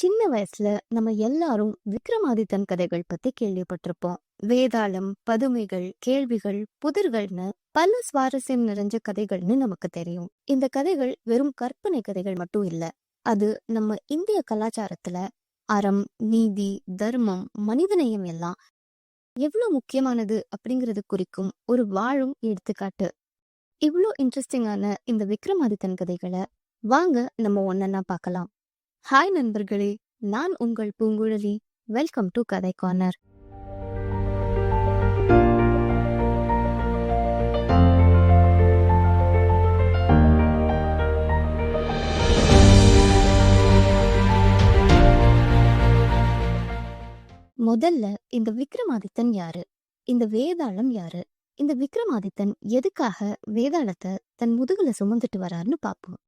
சின்ன வயசுல நம்ம எல்லாரும் விக்ரமாதித்தன் கதைகள் பத்தி கேள்விப்பட்டிருப்போம். வேதாளம் பதுமைகள் கேள்விகள் புதிர்கள்னு பல சுவாரஸ்யம் நிறைஞ்ச கதைகள்னு நமக்கு தெரியும். இந்த கதைகள் வெறும் கற்பனை கதைகள் மட்டும் இல்ல. அது நம்ம இந்திய கலாச்சாரத்துல அறம் நீதி தர்மம் மனிதநேயம் எல்லாம் எவ்வளவு முக்கியமானது அப்படிங்கறது குறிக்கும் ஒரு வாழும் எடுத்துக்காட்டு. இவ்வளோ இன்ட்ரெஸ்டிங்கான இந்த விக்ரமாதித்தன் கதைகளை வாங்க நம்ம ஒன்னா பார்க்கலாம் ஹாய் நண்பர்களே. நான் உங்கள் பூங்குழலி. வெல்கம் டு கதை கார்னர் முதல்ல இந்த விக்ரமாதித்தன் யாரு? இந்த வேதாளம் யாரு? இந்த விக்ரமாதித்தன் எதுக்காக வேதாளத்தை தன் முதுகுல சுமந்துட்டு வராருன்னு பார்ப்போம்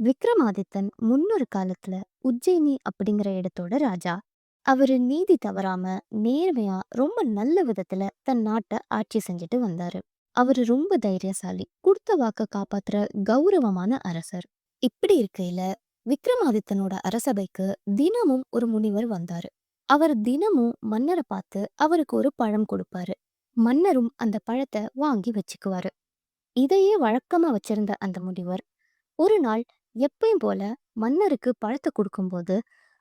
விக்ரமாதித்தன் முன்னொரு காலத்துல உஜ்ஜயினி அப்படிங்கிற இடத்தோட ராஜா. அவரு நீதி தவறாம நேர்மையா ரொம்ப நல்ல விதத்துல தன் நாட்டை ஆட்சி செஞ்சுட்டு வந்தாரு. அவரு ரொம்ப தைரியசாலி கொடுத்த வாக்க காப்பாத்துற கௌரவமான அரசர். இப்படி இருக்கையில விக்ரமாதித்தனோட அரசபைக்கு தினமும் ஒரு முனிவர் வந்தாரு. அவர் தினமும் மன்னரை பார்த்து அவருக்கு ஒரு பழம் கொடுப்பாரு. மன்னரும் அந்த பழத்தை வாங்கி வச்சுக்குவாரு. இதையே வழக்கமா வச்சிருந்த அந்த முனிவர் ஒரு நாள் எப்பயும் போல மன்னருக்கு பழத்தை கொடுக்கும்போது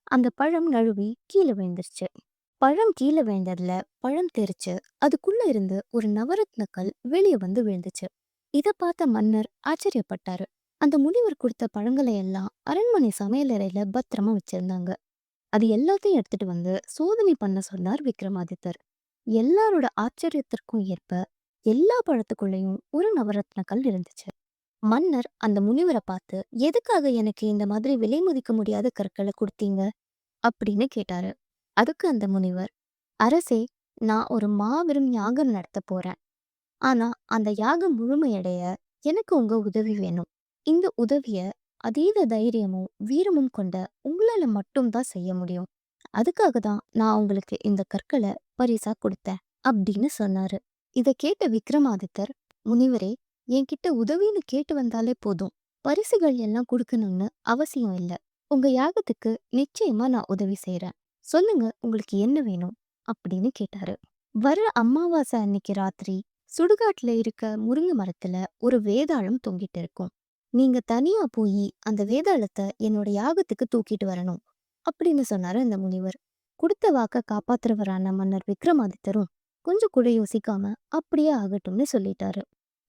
அந்த பழம் நழுவி கீழே விழுந்துருச்சு. பழம் கீழே விழுந்ததுல பழம் தெரிச்சு அதுக்குள்ள இருந்து ஒரு நவரத்ன கல் வெளியே வந்து விழுந்துச்சு. இத பார்த்த மன்னர் ஆச்சரியப்பட்டாரு. அந்த முனிவர் கொடுத்த பழங்களை எல்லாம் அரண்மனை சமையலறையில பத்திரமா வச்சிருந்தாங்க. அது எல்லாத்தையும் எடுத்துட்டு வந்து சோதனை பண்ண சொன்னார் விக்ரமாதித்தர். எல்லாரோட ஆச்சரியத்திற்கும் ஏற்ப எல்லா பழத்துக்குள்ளேயும் ஒரு நவரத்ன கல் இருந்துச்சு. மன்னர் அந்த முனிவரை பார்த்து எதுக்காக எனக்கு இந்த மாதிரி விலை மதிக்க முடியாத கற்களை கொடுத்தீங்க? அப்படின்னு கேட்டாரு. அதுக்கு அந்த முனிவர் அரசே நான் ஒரு மாபெரும் யாகம் நடத்த போறேன். ஆனா அந்த யாகம் முழுமையடைய எனக்கு உங்க உதவி வேணும். இந்த உதவிய அதீத தைரியமும் வீரமும் கொண்ட உங்களால மட்டும்தான் செய்ய முடியும். அதுக்காக தான் நான் உங்களுக்கு இந்த கற்களை பரிசா கொடுத்தேன். அப்படின்னு சொன்னாரு. இத கேட்ட விக்ரமாதித்தர் முனிவரே என்கிட்ட உதவின்னு கேட்டு வந்தாலே போதும். பரிசுகள் எல்லாம் கொடுக்கணும்னு அவசியம் இல்ல. உங்க யாகத்துக்கு நிச்சயமா நான் உதவி செய்யறேன் சொல்லுங்க உங்களுக்கு என்ன வேணும்? அப்படின்னு கேட்டாரு. வர அமாவாசை அன்னைக்கு ராத்திரி சுடுகாட்டுல இருக்க முருங்கை மரத்துல ஒரு வேதாளம் தொங்கிட்டு இருக்கும். நீங்க தனியா போய் அந்த வேதாளத்தை என்னோட யாகத்துக்கு தூக்கிட்டு வரணும் அப்படின்னு சொன்னாரு அந்த முனிவர். கொடுத்த வாக்க காப்பாத்துறவரான மன்னர் விக்ரமாதித்தரும் கொஞ்சம் கூட யோசிக்காம அப்படியே ஆகட்டும்னு சொல்லிட்டாரு.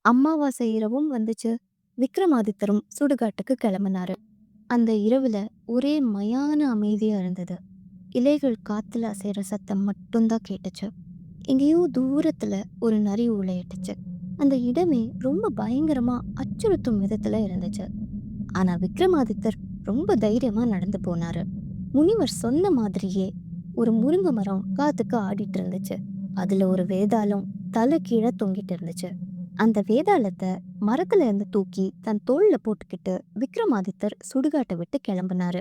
அமாவாசை இரவும் வந்துச்சு. விக்ரமாதித்தரும் சுடுகாட்டுக்கு கிளம்பினாரு. அந்த இரவுல ஒரே மயான அமைதியா இருந்தது. இலைகள் காத்துல அசைற சத்தம் மட்டும்தான் கேட்டுச்சு. எங்கேயோ தூரத்துல ஒரு நரி உளையிட்டுச்சு அந்த இடமே ரொம்ப பயங்கரமா அச்சுறுத்தும் விதத்துல இருந்துச்சு. ஆனா விக்ரமாதித்தர் ரொம்ப தைரியமா நடந்து போனாரு. முனிவர் சொன்ன மாதிரியே ஒரு முருங்கை மரம் காத்துக்கு ஆடிட்டு இருந்துச்சு. அதுல ஒரு வேதாளம் தலை கீழே தொங்கிட்டு இருந்துச்சு. அந்த வேதாளத்தை மரத்துல இருந்து தூக்கி தன் தோல்ல போட்டுக்கிட்டு விக்ரமாதித்தர் சுடுகாட்டை விட்டு கிளம்புனாரு.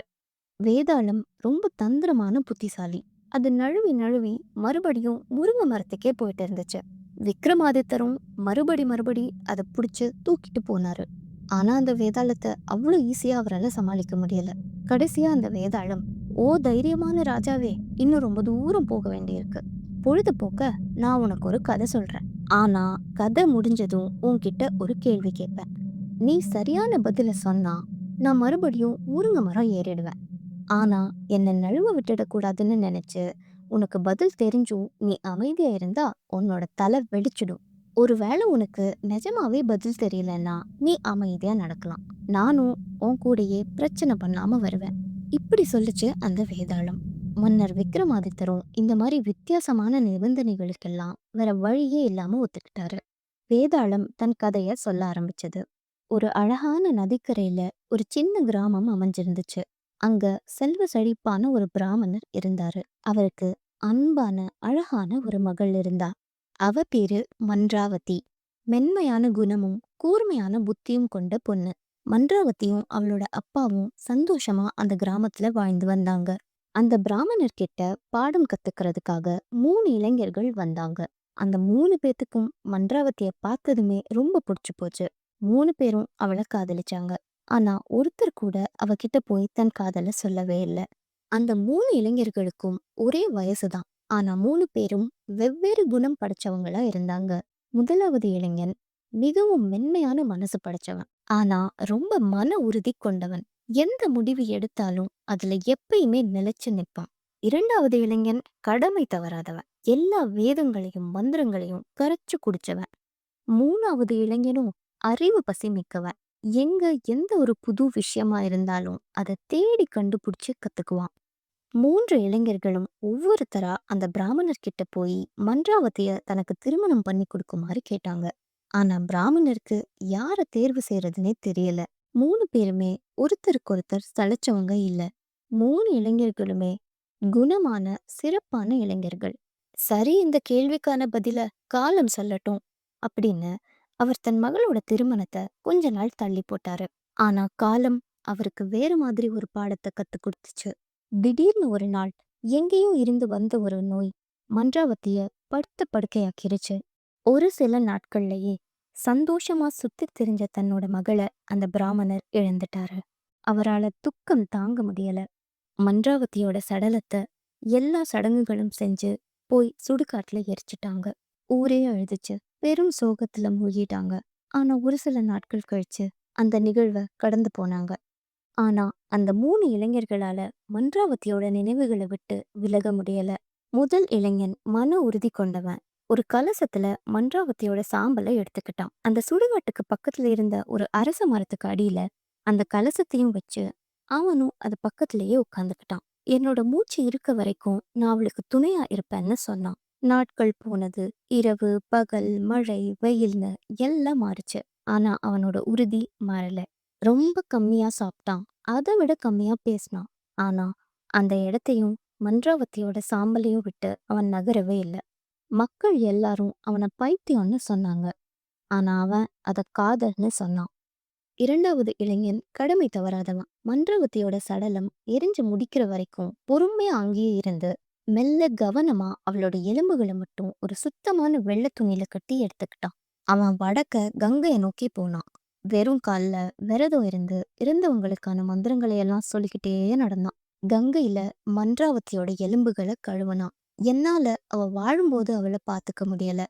வேதாளம் ரொம்ப தந்திரமான புத்திசாலி. அது நழுவி நழுவி மறுபடியும் முருங்கை மரத்துக்கே போயிட்டு இருந்துச்சு. விக்ரமாதித்தரும் மறுபடி மறுபடி அதை பிடிச்சி தூக்கிட்டு போனாரு. ஆனா அந்த வேதாளத்தை அவ்வளோ ஈஸியா அவரால் சமாளிக்க முடியல. கடைசியா அந்த வேதாளம் ஓ தைரியமான ராஜாவே இன்னும் ரொம்ப தூரம் போக வேண்டியிருக்கு. பொழுதுபோக்க நான் உனக்கு ஒரு கதை சொல்கிறேன் ஆனால் கதை முடிஞ்சதும் உன்கிட்ட ஒரு கேள்வி கேட்பேன். நீ சரியான பதிலை சொன்னால் நான் மறுபடியும் உருங்க மரம் ஏறிடுவேன். ஆனால் என்னை நழுவ விட்டுடக்கூடாதுன்னு நினச்சி உனக்கு பதில் தெரிஞ்சும் நீ அமைதியாக இருந்தால் உன்னோட தலை வெடிச்சிடும். ஒருவேளை உனக்கு நிஜமாவே பதில் தெரியலன்னா நீ அமைதியாக நடக்கலாம். நானும் உன் கூடயே பிரச்சனை பண்ணாமல் வருவேன். இப்படி சொல்லிச்சு அந்த வேதாளம். மன்னர் விக்ரமாதித்தரும் இந்த மாதிரி வித்தியாசமான நிபந்தனைகளுக்கெல்லாம் வேற வழியே இல்லாம ஒத்துக்கிட்டாரு. வேதாளம் தன் கதைய சொல்ல ஆரம்பிச்சது. ஒரு அழகான நதிக்கரையில ஒரு சின்ன கிராமம் அமைஞ்சிருந்துச்சு. அங்க செல்வ செழிப்பான ஒரு பிராமணர் இருந்தாரு. அவருக்கு அன்பான அழகான ஒரு மகள் இருந்தா. அவ பேரு மன்றாவதி. மென்மையான குணமும் கூர்மையான புத்தியும் கொண்ட பொண்ணு. மன்றாவதியும் அவளோட அப்பாவும் சந்தோஷமா அந்த கிராமத்துல வாழ்ந்து வந்தாங்க. அந்த பிராமணர் கிட்ட பாடம் கத்துக்கிறதுக்காக மூணு இளைஞர்கள் வந்தாங்க. அந்த மூணு பேத்துக்கும் மன்றாவதிய பார்த்ததுமே ரொம்ப பிடிச்சு போச்சு. மூணு பேரும் அவளை காதலிச்சாங்க. ஆனா ஒருத்தர் கூட அவகிட்ட போய் தன் காதல சொல்லவே இல்லை. அந்த மூணு இளைஞர்களுக்கும் ஒரே வயசுதான் ஆனா மூணு பேரும் வெவ்வேறு குணம் படைச்சவங்களா இருந்தாங்க. முதலாவது இளைஞன் மிகவும் மென்மையான மனசு படைச்சவன். ஆனா ரொம்ப மன உறுதி கொண்டவன். எந்த முடிவு எடுத்தாலும் அதுல எப்பயுமே நிலைச்சு நிற்பான் இரண்டாவது இளைஞன் கடமை தவறாதவன். எல்லா வேதங்களையும் மந்திரங்களையும் கரைச்சு குடிச்சவன். மூணாவது இளைஞனும் அறிவு பசி மிக்கவன் எங்க எந்த ஒரு புது விஷயமா இருந்தாலும் அதை தேடி கண்டுபிடிச்சு கத்துக்குவான். மூன்று இளைஞர்களும் ஒவ்வொருத்தரா அந்த பிராமணர் கிட்ட போய் மன்றாவதிய தனக்கு திருமணம் பண்ணி கொடுக்குமாறு கேட்டாங்க. ஆனா பிராமணருக்கு யார தேர்வு செய்யறதுனே தெரியல. மூணு பேருமே ஒருத்தருக்கு ஒருத்தர் சளைச்சவங்க இல்ல. மூணு இளைஞர்களுமே குணமான சிறப்பான இளைஞர்கள். சரி இந்த கேள்விக்கான பதில காலம் சொல்லட்டும் அப்படின்னு அவர் தன் மகளோட திருமணத்தை கொஞ்ச நாள் தள்ளி போட்டாரு. ஆனா காலம் அவருக்கு வேற மாதிரி ஒரு பாடத்தை கத்து கொடுத்துச்சு. திடீர்னு ஒரு நாள் எங்கேயோ இருந்து வந்த ஒரு நோய் மன்றாவத்திய படுத்த படுக்கையாக்கிருச்சு. ஒரு சில நாட்கள்லயே சந்தோஷமா சுத்தி திரிஞ்ச தன்னோட மகளை அந்த பிராமணர் இழந்துட்டாரு. அவரால துக்கம் தாங்க முடியல. மன்றாவதியோட சடலத்தை எல்லா சடங்குகளும் செஞ்சு போய் சுடுகாட்டுல எரிச்சிட்டாங்க. ஊரே அழுதுச்சு. பெரும் சோகத்துல மூழ்கிட்டாங்க. ஆனா ஒரு சில நாட்கள் கழிச்சு அந்த நிகழ்வை கடந்து போனாங்க. ஆனா அந்த மூணு இளைஞர்களால மன்றாவதியோட நினைவுகளை விட்டு விலக முடியல. முதல் இளைஞன் மன உறுதி கொண்டவன். ஒரு கலசத்துல மன்றாவத்தியோட சாம்பலை எடுத்துக்கிட்டான். அந்த சுடுகாட்டுக்கு பக்கத்துல இருந்த ஒரு அரச மரத்துக்கு அடியில அந்த கலசத்தையும் வச்சு அவனும் அது பக்கத்திலேயே உட்காந்துக்கிட்டான் என்னோட மூச்சு இருக்க வரைக்கும் நான் அவளுக்கு துணையா இருப்பேன்னு சொன்னான். நாட்கள் போனது இரவு பகல் மழை வெயில்னு எல்லாம் மாறுச்சு. ஆனா அவனோட உறுதி மாறல. ரொம்ப கம்மியா சாப்பிட்டான். அதை விட கம்மியா பேசினான். ஆனா அந்த இடத்தையும் மன்றாவத்தியோட சாம்பலையும் விட்டு அவன் நகரவே இல்லை. மக்கள் எல்லாரும் அவனை பைத்தியம்னு சொன்னாங்க. ஆனா அவன் அத காதல்னு சொன்னான். இரண்டாவது இளைஞன் கடமை தவறாதவன். மன்றவத்தியோட சடலம் எரிஞ்சு முடிக்கிற வரைக்கும் பொறுமையா அங்கேயே இருந்து மெல்ல கவனமா அவளோட எலும்புகளை மட்டும் ஒரு சுத்தமான வெள்ளை துணியில கட்டி எடுத்துக்கிட்டான். அவன் வடக்க கங்கையை நோக்கி போனான். வெறும் காலில் விரதம் இருந்து இருந்தவங்களுக்கான மந்திரங்களை எல்லாம் சொல்லிக்கிட்டே நடந்தான். கங்கையில மன்றாவத்தியோட எலும்புகளை கழுவுனான். என்னால அவ வாழும்போது அவளை பாத்துக்க முடியல.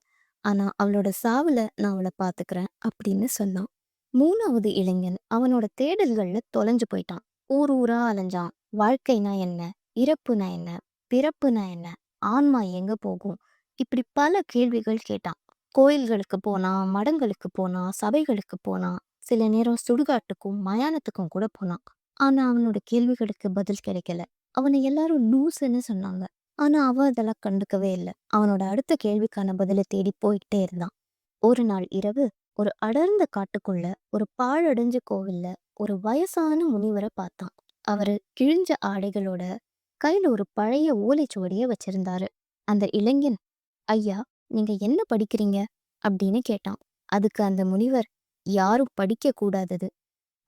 ஆனா அவளோட சாவுல நான் அவளை பார்த்துக்கிறேன் அப்படின்னு சொன்னான். மூணாவது இளைஞன் அவனோட தேடல்கள்ல தொலைஞ்சு போயிட்டான். ஊர் ஊரா அலைஞ்சான். வாழ்க்கைனா என்ன? இறப்புனா என்ன? பிறப்புனா என்ன? ஆன்மா எங்க போகும்? இப்படி பல கேள்விகள் கேட்டான். கோயில்களுக்கு போனா மடங்களுக்கு போனா சபைகளுக்கு போனா சில நேரம் சுடுகாட்டுக்கும் மயானத்துக்கும் கூட போனான். ஆனா அவனோட கேள்விகளுக்கு பதில் கிடைக்கல. அவனை எல்லாரும் லூசுன்னு சொன்னாங்க. ஆனா அவன் அதெல்லாம் கண்டுக்கவே இல்லை. அவனோட அடுத்த கேள்விக்கான பதிலை தேடி போயிட்டே இருந்தான். ஒரு நாள் இரவு ஒரு அடர்ந்த காட்டுக்குள்ள ஒரு பாழடைஞ்ச கோவில்ல ஒரு வயசான முனிவரை பார்த்தான். அவரு கிழிஞ்ச ஆடைகளோட கையில ஒரு பழைய ஓலைச்சுவடிய வச்சிருந்தாரு. அந்த இளைஞன் ஐயா நீங்க என்ன படிக்கிறீங்க? அப்படின்னு கேட்டான். அதுக்கு அந்த முனிவர் யாரும் படிக்க கூடாதது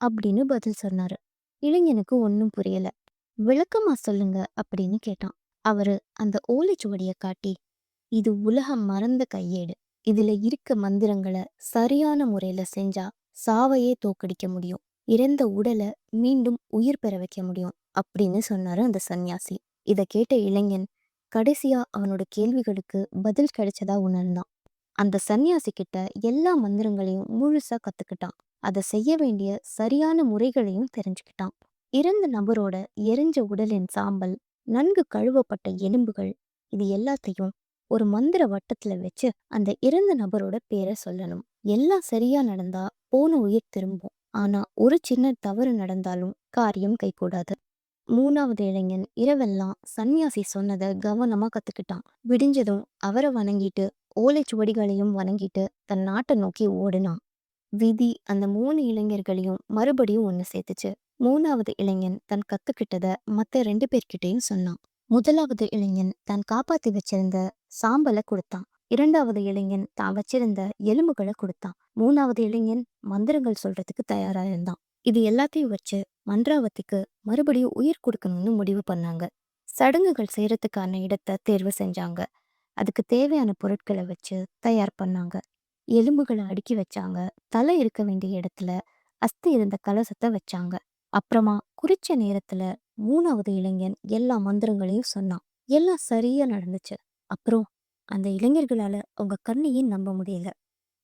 அப்படின்னு பதில் சொன்னாரு. இளைஞனுக்கு ஒன்னும் புரியல. விளக்கமா சொல்லுங்க அப்படின்னு கேட்டான். அவரு அந்த ஓலைச்சுவடியை காட்டி இது உலகம் மறந்த கையேடு. இதுல இருக்க மந்திரங்களை சரியான முறையில செஞ்சா சாவையே தோக்கடிக்க முடியும். இறந்த உடலை மீண்டும் உயிர் பெற வைக்க முடியும் அப்படின்னு சொன்னாரு அந்த சன்னியாசி இத கேட்ட இளைஞன் கடைசியா அவனோட கேள்விகளுக்கு பதில் கிடைச்சதா உணர்ந்தான். அந்த சன்னியாசி கிட்ட எல்லா மந்திரங்களையும் முழுசா கத்துக்கிட்டான். அதை செய்ய வேண்டிய சரியான முறைகளையும் தெரிஞ்சுக்கிட்டான். இறந்த நபரோட எரிஞ்ச உடலின் சாம்பல் நன்கு கழுவப்பட்ட எலும்புகள் இது எல்லாத்தையும் ஒரு மந்திர வட்டத்துல வச்சு அந்த இறந்த நபரோட பேரை சொல்லணும். எல்லாம் சரியா நடந்தா போன உயிர் திரும்பும். ஆனா ஒரு சின்ன தவறு நடந்தாலும் காரியம் கைகூடாது. மூணாவது இளைஞன் இரவெல்லாம் சன்னியாசி சொன்னதை கவனமா கத்துக்கிட்டான். விடிஞ்சதும் அவரை வணங்கிட்டு ஓலைச்சுவடிகளையும் வணங்கிட்டு தன் நாட்டை நோக்கி ஓடினான். விதி அந்த மூணு இளைஞர்களையும் மறுபடியும் ஒன்று சேர்த்துச்சு. மூணாவது இளைஞன் தன் கத்துக்கிட்டத மத்த ரெண்டு பேர்கிட்டயும் சொன்னான். முதலாவது இளைஞன் தான் காப்பாத்தி வச்சிருந்த சாம்பலை கொடுத்தான். இரண்டாவது இளைஞன் தான் வச்சிருந்த எலும்புகளை கொடுத்தான். மூணாவது இளைஞன் மந்திரங்கள் சொல்றதுக்கு தயாரா இருந்தான். இது எல்லாத்தையும் வச்சு மன்றாவத்திக்கு மறுபடியும் உயிர் கொடுக்கணும்னு முடிவு பண்ணாங்க. சடங்குகள் செய்யறதுக்கான இடத்தை தேர்வு செஞ்சாங்க. அதுக்கு தேவையான பொருட்களை வச்சு தயார் பண்ணாங்க. எலும்புகளை அடுக்கி வச்சாங்க. தலை இருக்க வேண்டிய இடத்துல அஸ்தி இருந்த கலசத்தை வச்சாங்க. அப்புறமா குறிச்ச நேரத்துல மூணாவது இளைஞன் எல்லா மந்திரங்களையும் சொன்னான். எல்லாம் சரியா நடந்துச்சு. அப்புறம் அந்த இளைஞர்களால அவங்க கண்ணையே நம்ப முடியல.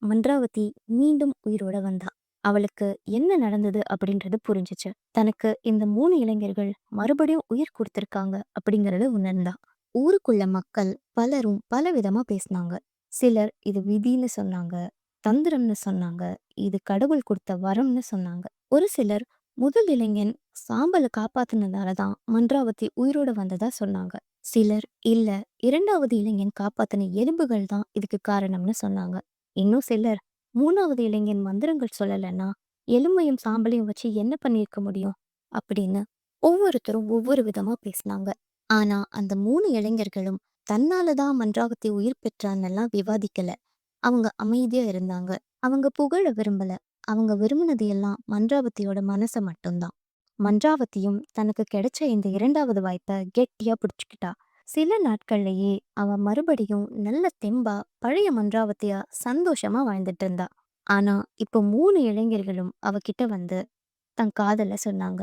மன்றாவதி மீண்டும் உயிரோட வந்தா. அவளுக்கு என்ன நடந்தது அப்படின்றது புரிஞ்சுச்சு. தனக்கு இந்த மூணு இளைஞர்கள் மறுபடியும் உயிர் கொடுத்திருக்காங்க அப்படிங்கறத உணர்ந்தா. ஊருக்குள்ள மக்கள் பலரும் பல விதமா பேசினாங்க. சிலர் இது விதின்னு சொன்னாங்க தந்திரம்னு சொன்னாங்க இது கடவுள் கொடுத்த வரம்னு சொன்னாங்க. ஒரு சிலர் முதல் இளைஞன் சாம்பலை காப்பாத்துனதாலதான் மன்றாவதி உயிரோட வந்ததா சொன்னாங்க. சிலர் இல்ல இரண்டாவது இளைஞன் காப்பாத்தின எலும்புகள் தான் இதுக்கு காரணம்னு சொன்னாங்க. இன்னும் சிலர் மூணாவது இளைஞன் மந்திரங்கள் சொல்லலைன்னா எலும்பையும் சாம்பலையும் வச்சு என்ன பண்ணியிருக்க முடியும்? அப்படின்னு ஒவ்வொருத்தரும் ஒவ்வொரு விதமா பேசினாங்க. ஆனா அந்த மூணு இளைஞர்களும் தன்னாலதான் மன்றாகத்தை உயிர் பெற்றான்னெல்லாம் விவாதிக்கல. அவங்க அமைதியா இருந்தாங்க. அவங்க புகழ விரும்பல. அவங்க விரும்பினது எல்லாம் மன்றாவதியோட மனசை மட்டும்தான். மன்றாவதியும் தனக்கு கிடைச்ச இந்த இரண்டாவது வாய்ப்பை கெட்டியா பிடிச்சுக்கிட்டா. சில நாட்கள்லயே அவ மறுபடியும் நல்ல தெம்பா பழைய மன்றாவதியா சந்தோஷமா வாழ்ந்துட்டு இருந்தா. ஆனா இப்போ மூணு இளைஞர்களும் அவகிட்ட வந்து தன் காதல சொன்னாங்க.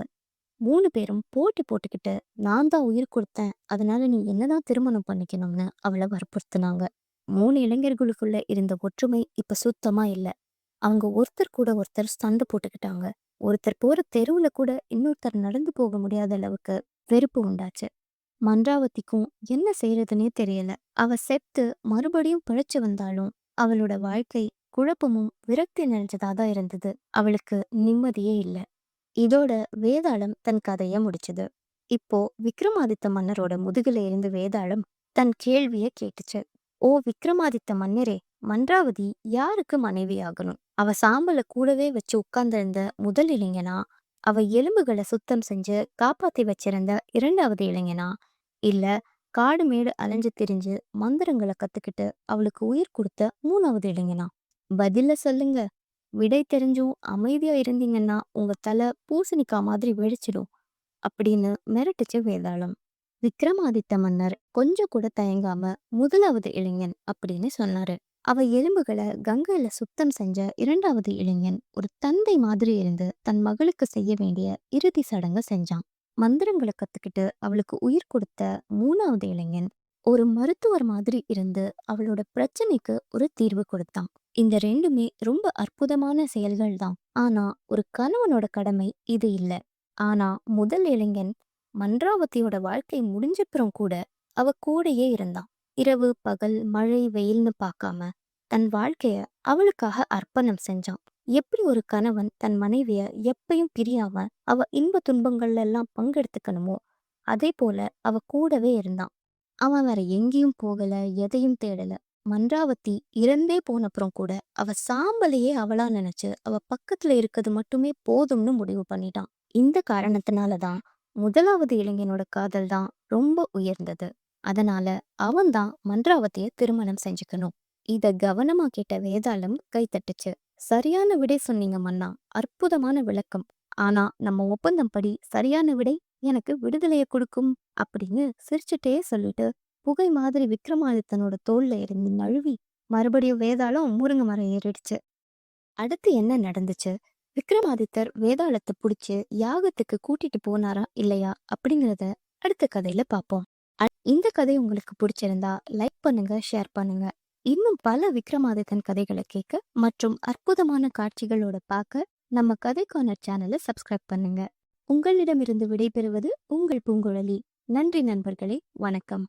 மூணு பேரும் போட்டி போட்டுக்கிட்டு நான் தான் உயிர் கொடுத்தேன். அதனால நீ என்னதான் திருமணம் பண்ணிக்கணும்னு அவளை வற்புறுத்துனாங்க. மூணு இளைஞர்களுக்குள்ள இருந்த ஒற்றுமை இப்ப சுத்தமா இல்ல. அவங்க ஒருத்தர் கூட ஒருத்தர் சண்டை போட்டுக்கிட்டாங்க. ஒருத்தர் போற தெருவுல கூட இன்னொருத்தர் நடந்து போக முடியாத அளவுக்கு வெறுப்பு உண்டாச்சு. மன்றாவதிக்கும் என்ன செய்யறதுன்னே தெரியல. அவ செத்து மறுபடியும் பிழைச்சு வந்தாலும் அவளோட வாழ்க்கை குழப்பமும் விரக்தி நிறைஞ்சதா தான் இருந்தது. அவளுக்கு நிம்மதியே இல்ல. இதோட வேதாளம் தன் கதைய முடிச்சது. இப்போ விக்ரமாதித்த மன்னரோட முதுகுல இருந்து வேதாளம் தன் கேள்விய கேட்டுச்சு. ஓ விக்ரமாதித்த மன்னரே மன்றாவதி யாருக்கு மனைவியாகணும் அவ சாம்பல கூடவே வச்சு உட்கார்ந்திருந்த முதல் இளைஞனா? அவ எலும்புகளை சுத்தம் செஞ்சு காப்பாத்தி வச்சிருந்த இரண்டாவது இளைஞனா? இல்ல காடு மேடு அலைஞ்சு திரிஞ்சு மந்திரங்களை கத்துக்கிட்டு அவளுக்கு உயிர் கொடுத்த மூணாவது இளைஞனா? பதில சொல்லுங்க. விடை தெரிஞ்சும் அமைதியா இருந்தீங்கன்னா உங்க தலை பூசணிக்கா மாதிரி வெடிச்சிடும் அப்படின்னு மிரட்டுச்சு வேதாளம். விக்ரமாதித்த மன்னர் கொஞ்சம் கூட தயங்காம முதலாவது இளைஞன் அப்படின்னு சொன்னாரு. அவ எலும்புகளை கங்கையில சுத்தம் செஞ்ச இரண்டாவது இளைஞன் ஒரு தந்தை மாதிரி இருந்து தன் மகளுக்கு செய்ய வேண்டிய இறுதி சடங்கு செஞ்சான். மந்திரங்களை கத்துக்கிட்டு அவளுக்கு உயிர் கொடுத்த மூணாவது இளைஞன் ஒரு மருத்துவர் மாதிரி இருந்து அவளோட பிரச்சனைக்கு ஒரு தீர்வு கொடுத்தான். இந்த ரெண்டுமே ரொம்ப அற்புதமான செயல்கள் தான். ஆனா ஒரு கணவனோட கடமை இது இல்ல. ஆனா முதல் இளைஞன் மன்றாவத்தியோட வாழ்க்கை முடிஞ்சப்புறம் கூட அவ கூடயே இருந்தான். இரவு பகல் மழை வெயில்னு பார்க்காம தன் வாழ்க்கைய அவளுக்காக அர்ப்பணம் செஞ்சான். எப்படி ஒரு கணவன் தன் மனைவிய எப்பயும் பிரியாம அவ இன்ப துன்பங்கள்ல எல்லாம் பங்கெடுத்துக்கணுமோ அதே போல அவ கூடவே இருந்தான். அவன் வேற எங்கேயும் போகல எதையும் தேடல. மன்றாவதி இறந்தே போனப்புறம் கூட அவ சாம்பலையே அவளா நினைச்சு அவ பக்கத்துல இருக்கிறது மட்டுமே போதும்னு முடிவு பண்ணிட்டான். இந்த காரணத்தினாலதான் முதலாவது இளைஞனோட காதல் தான் ரொம்ப உயர்ந்தது. அதனால அவன்தான் மன்றாவதிய திருமணம் செஞ்சுக்கணும். இத கவனமா கேட்ட வேதாளம் கைத்தட்டுச்சு. சரியான விடை சொன்னீங்க மன்னா அற்புதமான விளக்கம். ஆனா நம்ம ஒப்பந்தம் படி சரியான விடை எனக்கு விடுதலையை கொடுக்கும் அப்படின்னு சிரிச்சுட்டே சொல்லிட்டு புகை மாதிரி விக்ரமாதித்தனோட தோல்ல இருந்து நழுவி மறுபடியும் வேதாளம் முருங்கை மரம் ஏறிடுச்சு. அடுத்து என்ன நடந்துச்சு? விக்ரமாதித்தர் வேதாளத்தை புடிச்சு யாகத்துக்கு கூட்டிட்டு போனாரா இல்லையா அப்படிங்கறத அடுத்த கதையில பார்ப்போம் இந்த கதை உங்களுக்கு பிடிச்சிருந்தா லைக் பண்ணுங்க ஷேர் பண்ணுங்க. இன்னும் பல விக்ரமாதித்தன் கதைகளை கேட்க மற்றும் அற்புதமான காட்சிகளோட பார்க்க நம்ம கதைக்கான சேனலை சப்ஸ்கிரைப் பண்ணுங்க. உங்களிடமிருந்து விடைபெறுவது உங்கள் பூங்குழலி. நன்றி நண்பர்களே வணக்கம்.